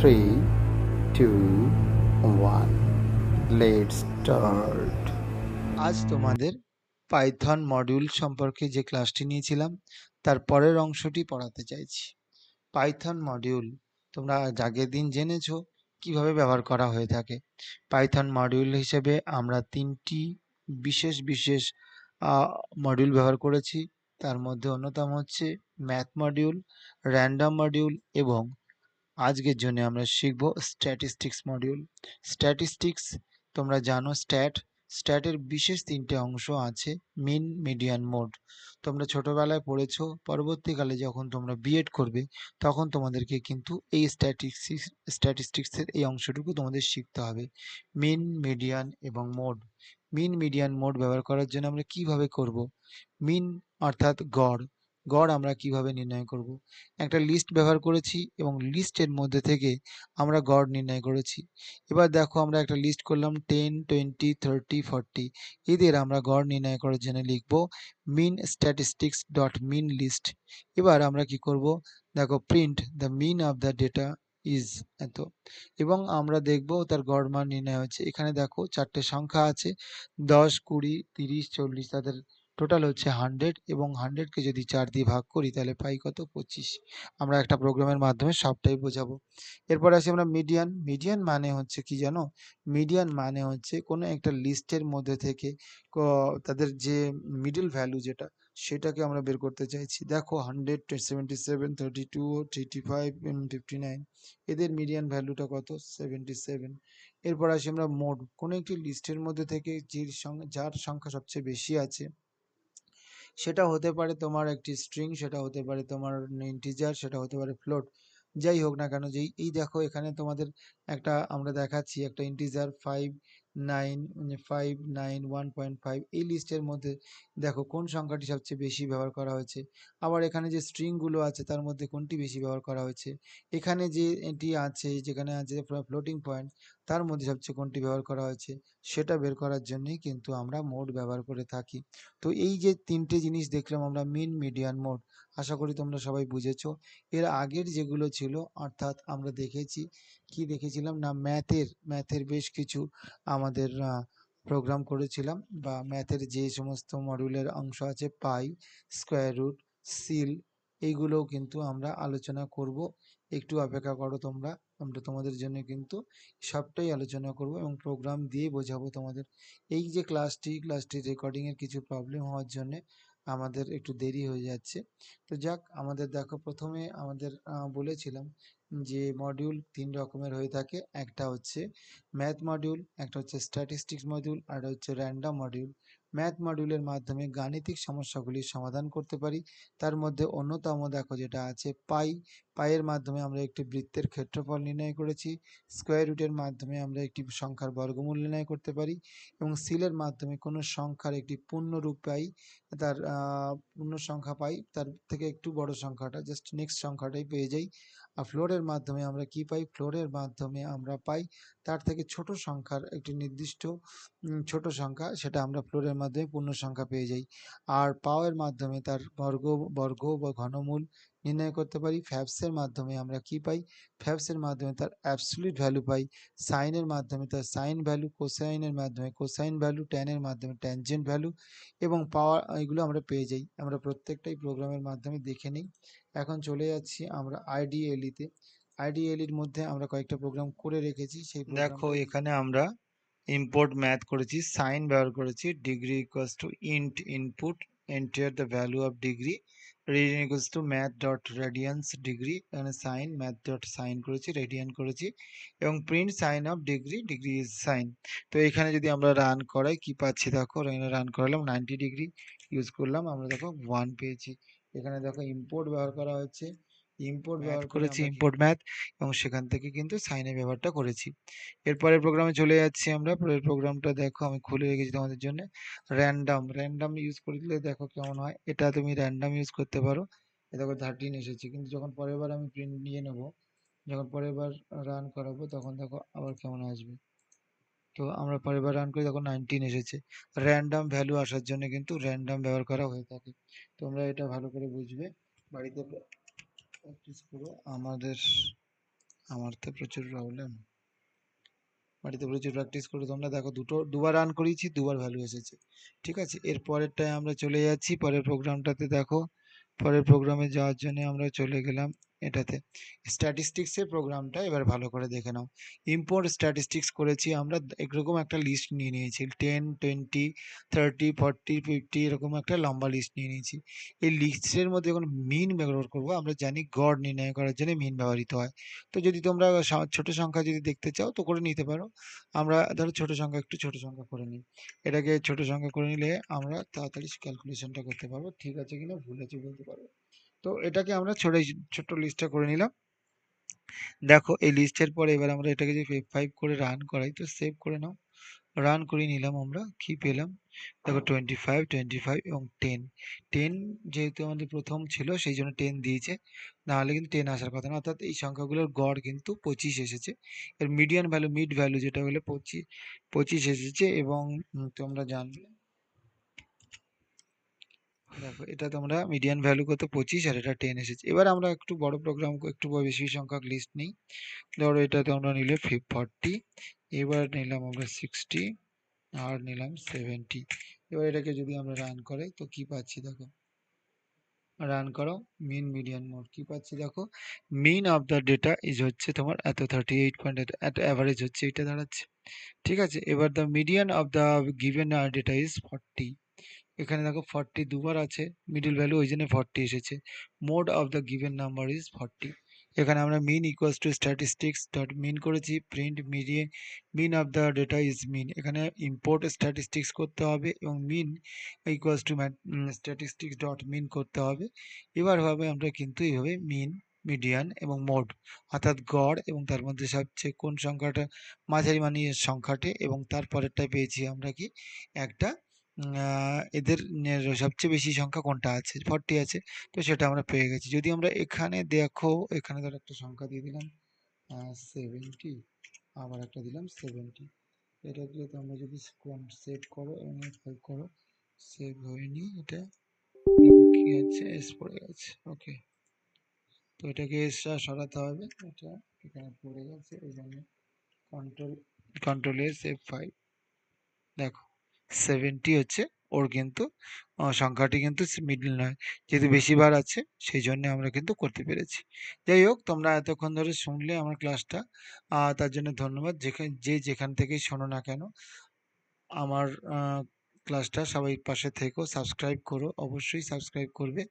three, two, one. Let's start. আজ তোমাদের Python module সম্পর্কে যে ক্লাসটি নিয়েছিলাম তার পরের অংশটি পড়াতে চাইছি পাইথন মডিউল তোমরা আগের দিন জেনেছো কীভাবে ব্যবহার করা হয়ে থাকে পাইথন মডিউল হিসেবে আমরা তিনটি বিশেষ বিশেষ মডিউল ব্যবহার করেছি তার মধ্যে অন্যতম হচ্ছে ম্যাথ মডিউল র্যান্ডম মডিউল এবং আজকের জন্য আমরা শিখব স্ট্যাটিস্টিক্স মডিউল স্ট্যাটিস্টিক্স তোমরা জানো স্ট্যাট স্ট্যাটের বিশেষ তিনটে অংশ আছে মিন মিডিয়ান মোড তোমরা ছোটবেলায় পড়েছো, পরবর্তীকালে যখন তোমরা বিএড করবে, তখন তোমাদেরকে কিন্তু এই স্ট্যাটিস্টিক্স স্ট্যাটিস্টিক্সের এই অংশটুকু তোমাদের শিখতে হবে। মিন মিডিয়ান এবং মোড মিন মিডিয়ান মোড ব্যবহার করার জন্য আমরা কীভাবে করব? মিন অর্থাৎ গড়। গড় আমরা কীভাবে নির্ণয় করব? একটা লিস্ট ব্যবহার করেছি এবং লিস্টের মধ্যে থেকে আমরা গড় নির্ণয় করেছি। এবার দেখো আমরা একটা লিস্ট করলাম টেন টোয়েন্টি থার্টি ফর্টি এদের আমরা গড় নির্ণয় করার জন্য লিখব mean statistics dot mean list এবার আমরা কি করব? দেখো print the mean of the data is এত। এবং আমরা দেখব তার গড় মান নির্ণয় হচ্ছে এখানে দেখো চারটে সংখ্যা আছে। দশ, কুড়ি, তিরিশ, চল্লিশ তাদের টোটাল হচ্ছে হান্ড্রেড এবং হান্ড্রেডকে যদি চার দিয়ে ভাগ করি তাহলে পাই কত? পঁচিশ। আমরা একটা প্রোগ্রামের মাধ্যমে সবটাই বোঝাবো। এরপর আসি আমরা মিডিয়ান মিডিয়ান মানে হচ্ছে কি জানো? মিডিয়ান মানে হচ্ছে কোনো একটা লিস্টের মধ্যে থেকে তাদের যে মিডল ভ্যালু যেটা, সেটাকে আমরা বের করতে চাইছি। দেখো hundred seventy seven thirty two thirty five fifty nine এদের মিডিয়ান ভ্যালুটা কত? সেভেন্টি সেভেন এরপর আসি আমরা মোড কোনো একটি লিস্টের মধ্যে থেকে যে যার সংখ্যা সবচেয়ে বেশি আছে সেটা হতে পারে তোমার একটি স্ট্রিং সেটা হতে পারে তোমার ইন্টিজার সেটা হতে পারে ফ্লোট যাই হোক না কেন, যেই, এই দেখো এখানে তোমাদের একটা আমরা দেখাচ্ছি একটা integer five nine five nine one point five এই লিস্টের মধ্যে দেখো কোন সংখ্যাটি সবচেয়ে বেশি ব্যবহার করা হয়েছে। আবার এখানে যে স্ট্রিংগুলো আছে তার মধ্যে কোনটি বেশি ব্যবহার করা হয়েছে। এখানে যে এটি আছে, যেখানে আছে ফ্লোটিং পয়েন্ট তার মধ্যে সবচেয়ে কোনটি ব্যবহার করা হয়েছে সেটা বের করার জন্যই কিন্তু আমরা মোড ব্যবহার করে থাকি। তো এই যে তিনটে জিনিস দেখলাম আমরা মিন, মিডিয়ান মোড, আশা করি তোমরা সবাই বুঝেছ। এর আগের যেগুলো ছিল, অর্থাৎ আমরা দেখেছি, কি দেখেছিলাম না, ম্যাথের ম্যাথের বেশ কিছু আমাদের প্রোগ্রাম করেছিলাম বা ম্যাথের যে সমস্ত মডিউলের অংশ আছে, পাই স্কোয়ার রুট সিল এইগুলোও কিন্তু আমরা আলোচনা করব। একটু অপেক্ষা করো তোমরা, আমরা তোমাদের জন্য কিন্তু সবটাই আলোচনা করব এবং প্রোগ্রাম দিয়ে বোঝাবো তোমাদের। এই যে ক্লাসটি ক্লাসটির রেকর্ডিংয়ের কিছু প্রবলেম হওয়ার জন্যে আমাদের একটু দেরি হয়ে যাচ্ছে। তো যাক, আমাদের দেখো প্রথমে আমাদের বলেছিলাম যে মডিউল তিন রকমের হয়ে থাকে। একটা হচ্ছে ম্যাথ মডিউল একটা হচ্ছে স্ট্যাটিস্টিক্স মডিউল আর হচ্ছে র্যান্ডাম মডিউল ম্যাথ মডিউলের মাধ্যমে গাণিতিক সমস্যাগুলির সমাধান করতে পারি। তার মধ্যে অন্যতম দেখো যেটা আছে পাই পাইয়ের মাধ্যমে আমরা একটি বৃত্তের ক্ষেত্রফল নির্ণয় করেছি। স্কোয়ার রুটের মাধ্যমে আমরা একটি সংখ্যার বর্গমূল নির্ণয় করতে পারি এবং সিলের মাধ্যমে কোনো সংখ্যার একটি পূর্ণরূপ পাই, তার পূর্ণ সংখ্যা পাই, তার থেকে একটু বড় সংখ্যাটা জাস্ট নেক্সট সংখ্যাটাই পেয়ে যাই। আর ফ্লোরের মাধ্যমে আমরা কি পাই? ফ্লোরের মাধ্যমে আমরা পাই তার থেকে ছোট সংখ্যার একটি নির্দিষ্ট ছোট সংখ্যা, সেটা আমরা ফ্লোরের মাধ্যমে পূর্ণ সংখ্যা পেয়ে যাই। আর পাওয়ের মাধ্যমে তার বর্গ বর্গ বা ঘনমূল নির্ণয় করতে পারি। ফ্যাপসের মাধ্যমে আমরা কি পাই? ফ্যাপসের মাধ্যমে তার অ্যাবসলিউট ভ্যালু পাই। সাইনের মাধ্যমে তার সাইন ভ্যালু কোসাইনের মাধ্যমে কোসাইন ভ্যালু ট্যানের মাধ্যমে ট্যানজেন্ট ভ্যালু এবং পাওয়ার এগুলো আমরা পেয়ে যাই। আমরা প্রত্যেকটাই প্রোগ্রামের মাধ্যমে দেখে নিই। এখন চলে যাচ্ছি আমরা আইডিএলিতে আইডিএলির মধ্যে আমরা কয়েকটা প্রোগ্রাম করে রেখেছি। সেই দেখো এখানে আমরা ইম্পোর্ট ম্যাথ করেছি সাইন ব্যবহার করেছি degree equals to int input enter the value of degree radian equals to math dot radians degree এখানে সাইন ম্যাথ ডট সাইন করেছি রেডিয়ান করেছি, এবং print sine of degree degree is sine তো এখানে যদি আমরা রান করাই, কি পাচ্ছি দেখো? এখানে রান করালাম নাইনটি ডিগ্রি ইউজ করলাম, আমরা দেখো ওয়ান পেয়েছি। এখানে দেখো ইম্পোর্ট ব্যবহার করা হচ্ছে ইম্পোর্ট ব্যবহার করেছি ইম্পোর্ট ম্যাথ এবং সেখান থেকে কিন্তু সাইনের ব্যবহারটা করেছি। এরপরে প্রোগ্রামে চলে যাচ্ছি আমরা। পরের প্রোগ্রামটা দেখো আমি খুলে রেখেছি তোমাদের জন্য। র্যান্ডাম র্যান্ডাম ইউজ করে দিলে দেখো কেমন হয়। এটা তুমি র্যান্ডাম ইউজ করতে পারো। এ দেখো থার্টিন এসেছে। কিন্তু যখন পরের বার আমি প্রিন্ট নিয়ে নেব যখন পরের বার রান করাবো তখন দেখো আবার কেমন আসবে। তো আমরা পরের বার রান করি তখন নাইনটিন এসেছে। র্যান্ডাম ভ্যালু আসার জন্য কিন্তু র্যান্ডাম ব্যবহার করা হয়ে থাকে। তোমরা এটা ভালো করে বুঝবে। বাড়িতে প্র্যাকটিস করো। আমাদের, আমার তো প্রচুর প্রবলেম বাড়িতে প্রচুর প্র্যাকটিস করে তোমরা। দেখো দুটো, দুবার রান করিয়েছি দুবার ভ্যালু এসেছে। ঠিক আছে? এর পরেরটায় আমরা চলে যাচ্ছি। পরের প্রোগ্রামটাতে দেখো। পরের প্রোগ্রামে যাওয়ার জন্য আমরা চলে গেলাম। এটাতে। স্ট্যাটিস্টিক্সের প্রোগ্রামটা এবার ভালো করে দেখে নাও। ইম্পোর্ট স্ট্যাটিস্টিক্স করেছি আমরা, এরকম একটা লিস্ট নিয়ে নিয়েছি। Ten twenty thirty forty fifty এরকম একটা লম্বা লিস্ট নিয়ে নিয়েছি। এই লিস্টের মধ্যে যখন মিন ব্যবহার করব, আমরা জানি গড় নির্ণয় করার জন্য মিন ব্যবহৃত হয়। তো যদি তোমরা ছোট সংখ্যা যদি দেখতে চাও, তো করে নিতে পারো। আমরা ধরো ছোট সংখ্যা, একটু ছোট সংখ্যা করে নিই। এটাকে ছোট সংখ্যা করে নিলে আমরা তাড়াতাড়ি ক্যালকুলেশনটা করতে পারব। ঠিক আছে কিনা ভুল আছে বলতে পারব। তো এটাকে আমরা ছোট ছোট্ট লিস্টটা করে নিলাম। দেখো এই লিস্টের পরে এবার আমরা এটাকে যদি ফাইভ করে রান করাই, তো সেভ করে নাও। রান করে নিলাম আমরা, কি পেলাম? দেখো টোয়েন্টি ফাইভ টোয়েন্টি ফাইভ এবং টেন টেন যেহেতু আমাদের প্রথম ছিল, সেই জন্য টেন দিয়েছে। নাহলে কিন্তু টেন আসার কথা না, অর্থাৎ এই সংখ্যাগুলোর গড় কিন্তু পঁচিশ এসেছে। এর মিডিয়ান ভ্যালু মিড ভ্যালু যেটা হলো পঁচিশ পঁচিশ এসেছে এবং তোমরা জানবে দেখো, এটা তোমরা মিডিয়ান ভ্যালু কত? পঁচিশ আর এটা টেন এসেছে। এবার আমরা একটু বড় প্রোগ্রাম একটু বেশি সংখ্যক লিস্ট নিই। ধরো এটাতে আমরা নিলে ফর্টি এবার নিলাম আমরা সিক্সটি আর নিলাম সেভেন্টি এবার এটাকে যদি আমরা রান করে, তো কি পাচ্ছি দেখো? রান করো মিন মিডিয়ান মোড কি পাচ্ছি দেখো? Mean of the data is হচ্ছে তোমার এত থার্টি এইট পয়েন্ট এত অ্যাভারেজ হচ্ছে, এটা দাঁড়াচ্ছে। ঠিক আছে? এবার the median of the given data is forty এখানে দেখো ফর্টি দুবার আছে মিডল ভ্যালু ওই জন্য ফর্টি এসেছে। Mode of the given number is forty এখানে আমরা mean equals to statistics dot mean করেছি print median mean of the data is mean এখানে ইম্পোর্ট স্ট্যাটিস্টিক্স করতে হবে এবং mean equals to statistics dot mean করতে হবে। এবার ভাবে আমরা কিন্তু এইভাবে মিন মিডিয়ান এবং মোড অর্থাৎ গড় এবং তার মধ্যে সবচেয়ে কোন সংখ্যাটা, মাঝারি মানের সংখ্যাটি এবং তারপরেরটায় পেয়েছি আমরা কি একটা এদের সবচেয়ে বেশি সংখ্যা কোনটা আছে? ফর্টি আছে, তো সেটা আমরা পেয়ে গেছি। যদি আমরা এখানে দেখো, এখানে ধর একটা সংখ্যা দিয়ে দিলাম সেভেন্টি আবার একটা দিলাম সেভেন্টি এটা দিয়ে তোমরা যদি সেভ করো এবং ফাইভ করো সেভ হয়নি এটা। কি আছে এস পড়ে গেছে ওকে তো এটাকে এসটা সরাতে হবে, এটা এখানে পড়ে গেছে, এই জন্য control control S F five দেখো সেভেন্টি হচ্ছে, ওর কিন্তু সংখ্যাটি কিন্তু মিডল নয়। যেহেতু বেশি বার আছে, সেই জন্য আমরা কিন্তু করতে পেরেছি। যাই হোক, তোমরা এতক্ষণ ধরে শুনলে আমার ক্লাসটা। তার জন্য ধন্যবাদ। যেখানে, যে যেখান থেকেই শোনো না কেন, আমার ক্লাসটা সবাই পাশে থেকো, সাবস্ক্রাইব করো। অবশ্যই সাবস্ক্রাইব করবে।